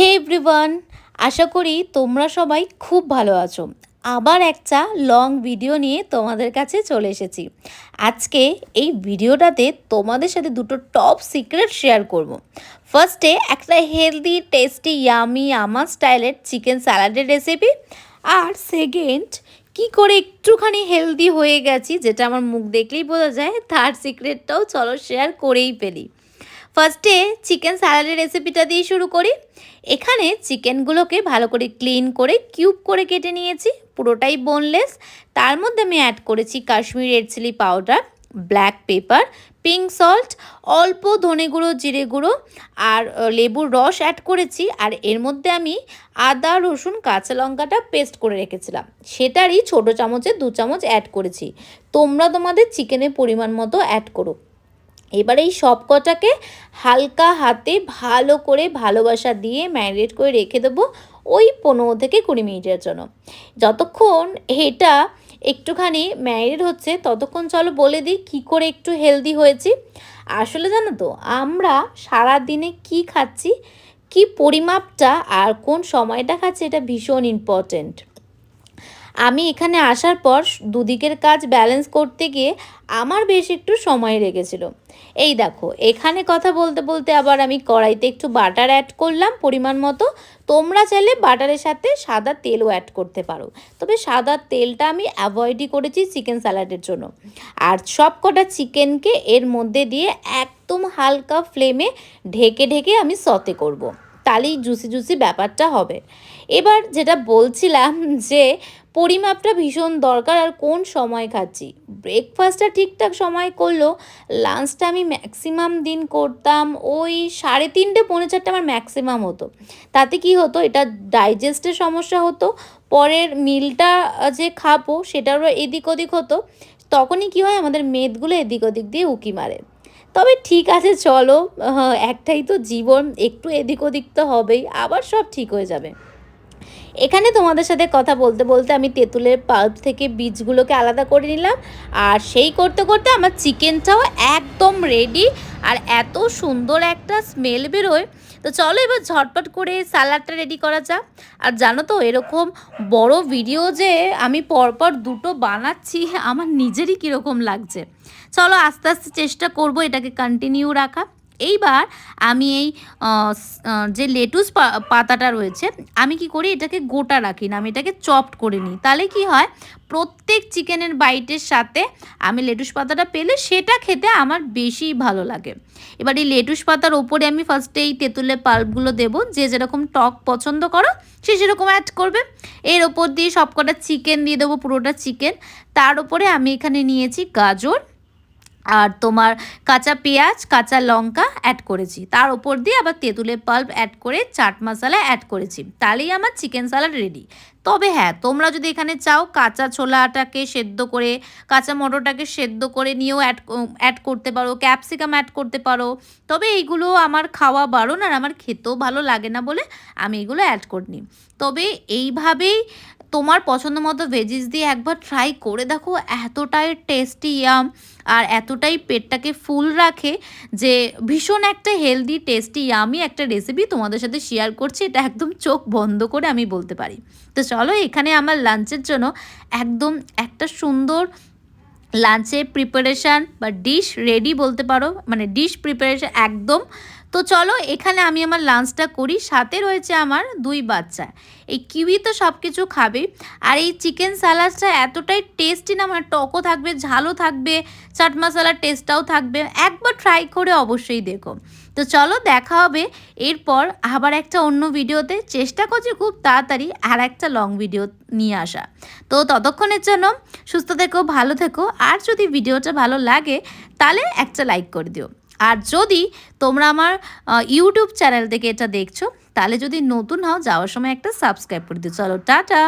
হে everyone, আশা করি তোমরা সবাই খুব ভালো আছো। আবার একটা লং ভিডিও নিয়ে তোমাদের কাছে চলে এসেছি। আজকে এই ভিডিওটাতে তোমাদের সাথে দুটো টপ সিক্রেট শেয়ার করব। ফার্স্টে একটা হেলদি টেস্টি ইয়ামি আমার স্টাইলের চিকেন স্যালাডের রেসিপি আর সেকেন্ড কি করে একটুখানি হেলদি হয়ে গেছি, যেটা আমার মুখ দেখলেই বোঝা যায়, তার সিক্রেটটাও চলো শেয়ার করেই ফেলি। ফার্স্টে চিকেন স্যালাডের রেসিপিটা দিয়ে শুরু করি। এখানে চিকেনগুলোকে ভালো করে ক্লিন করে কিউব করে কেটে নিয়েছি, পুরোটাই বোনলেস তার মধ্যে আমি অ্যাড করেছি Kashmir red chilli powder black pepper pink salt অল্প ধনে গুঁড়ো, জিরে গুঁড়ো আর লেবুর রস অ্যাড করেছি। আর এর মধ্যে আমি আদা, রসুন, কাঁচা লঙ্কাটা পেস্ট করে রেখেছিলাম। সেটারই ছোটো চামচে দু চামচ অ্যাড করেছি। তোমরা তোমাদের চিকেনের পরিমাণ মতো অ্যাড করো। এবার এই সব কটাকে হালকা হাতে ভালো করে ভালোবাসা দিয়ে ম্যারিনেট করে রেখে দেবো ওই পনেরো থেকে কুড়ি মিনিটের জন্য। যতক্ষণ এটা একটুখানি ম্যারিনেট হচ্ছে, ততক্ষণ চলো বলে দিই কী করে একটু হেলদি হয়েছি। আসলে জানো তো, আমরা সারা দিনে কি খাচ্ছি, কি পরিমাপটা আর কোন সময়টা খাচ্ছি এটা ভীষণ ইম্পর্টেন্ট আমি এখানে আসার পর দুদিকের কাজ ব্যালেন্স করতে গিয়ে আমার বেশ একটু সময় লেগেছিল। এই দেখো, এখানে কথা বলতে বলতে আবার আমি কড়াইতে একটু বাটার অ্যাড করলাম পরিমাণ মতো। তোমরা চাইলে বাটারের সাথে সাদা তেলও অ্যাড করতে পারো। তবে সাদা তেলটা আমি অ্যাভয়েডই করেছি চিকেন স্যালাডের জন্য। আর সব কটা চিকেনকে এর মধ্যে দিয়ে একদম হালকা ফ্লেমে ঢেকে ঢেকে আমি সতে করব। তাহলেই জুসি জুসি ব্যাপারটা হবে। এবার যেটা বলছিলাম যে, পরিমাপটা ভীষণ দরকার আর কোন সময় খাচ্ছি? ব্রেকফাস্টটা ঠিকঠাক সময় করল লাঞ্চটা আমি ম্যাক্সিমাম দিন করতাম ওই সাড়ে তিনটে, পৌনে চারটে আমার ম্যাক্সিমাম হতো। তাতে কি হতো? এটা ডাইজেস্টের সমস্যা হতো, পরের মিলটা যে খাব সেটারও এদিক ওদিক হতো। তখনই কি হয়? আমাদের মেদগুলো এদিক ওদিক দিয়ে উকি মারে। তবে ঠিক আছে, চলো। একটাই তো জীবন, একটু এদিক ওদিক তো হবেই, আবার সব ঠিক হয়ে যাবে। এখানে তোমাদের সাথে কথা বলতে বলতে আমি তেঁতুলের পাল্প থেকে বীজগুলোকে আলাদা করে নিলাম, আর সেই করতে করতে আমার চিকেনটাও একদম রেডি আর এত সুন্দর একটা স্মেল বেরোয়। তো চলো এবার ঝটপট করে স্যালাডটা রেডি করা যাক। আর জানো তো, এরকম বড় ভিডিও যে আমি পরপর দুটো বানাচ্ছি, আমার নিজেরই কীরকম লাগছে। চলো আস্তে আস্তে চেষ্টা করব এটাকে কন্টিনিউ রাখা এইবার আমি এই যে লেটুস পাতাটা রয়েছে, আমি কি করি, এটাকে গোটা রাখি না, আমি এটাকে চপড করে নিই। তাহলে কি হয়, প্রত্যেক চিকেনের বাইটের সাথে আমি লেটুস পাতাটা পেলে সেটা খেতে আমার বেশি ভালো লাগে। এবার এই লেটুস পাতার ওপরে আমি ফার্স্টে এই তেঁতুলের পাল্পগুলো দেবো, যে যেরকম টক পছন্দ করো, সে সেরকম অ্যাড করবে। এর ওপর দিয়ে সবকটা চিকেন দিয়ে দেবো, পুরোটা চিকেন তার উপরে আমি এখানে নিয়েছি গাজর আর তোমার কাঁচা পেঁয়াজ, কাঁচা লঙ্কা অ্যাড করেছি। তার ওপর দিয়ে আবার তেঁতুলের পাল্প অ্যাড করে চাট মশলা অ্যাড করেছি। তাহলেই আমার চিকেন স্যালাড রেডি তবে হ্যাঁ তোমরা যদি এখানে চাও কাঁচা ছোলাটাকে সেদ্ধ করে, কাঁচা মটরটাকে সেদ্ধ করে নিয়েও অ্যাড অ্যাড করতে পারো ক্যাপসিকাম অ্যাড করতে পারো, তবে এইগুলো আমার খাওয়া বারণ আর আমার খেতেও ভালো লাগে না বলে আমি এগুলো অ্যাড করিনি। তবে এইভাবেই তোমার পছন্দ মতো ভেজিস দিয়ে একবার ট্রাই করে দেখো, এতটাই টেস্টি ইয়াম আর এতটাই পেটটাকে ফুল রাখে যে ভীষণ একটা হেলদি টেস্টি ইয়ামি একটা রেসিপি তোমাদের সাথে শেয়ার করছি। এটা একদম চোখ বন্ধ করে আমি বলতে পারি। তো চলো, এখানে আমার লাঞ্চের জন্য একদম একটা সুন্দর লাঞ্চের প্রিপারেশান বা ডিশ রেডি বলতে পারো মানে ডিশ প্রিপারেশান একদম তো চলো, এখানে আমি আমার লাঞ্চটা করি। সাথে রয়েছে আমার দুই বাচ্চা। এই কিউই তো সব কিছু খাবে। আর এই চিকেন স্যালাডটা এতটাই টেস্টি না মানে টকও থাকবে, ঝালও থাকবে, চাট মশলার টেস্টটাও থাকবে। একবার ট্রাই করে অবশ্যই দেখো। তো চলো, দেখা হবে। এরপর আবার একটা অন্য ভিডিওতে। চেষ্টা করছি খুব তাড়াতাড়ি আর একটা লং ভিডিও নিয়ে আসা। তো ততক্ষণের জন্য সুস্থ থেকো, ভালো থেকো। আর যদি ভিডিওটা ভালো লাগে, তাহলে একটা লাইক করে দিও। আর যদি তোমরা আমার ইউটিউব চ্যানেল থেকে এটা দেখছ, তাহলে যদি নতুন হও, যাওয়ার সময় একটা সাবস্ক্রাইব করে দিও। চলো, টাটা!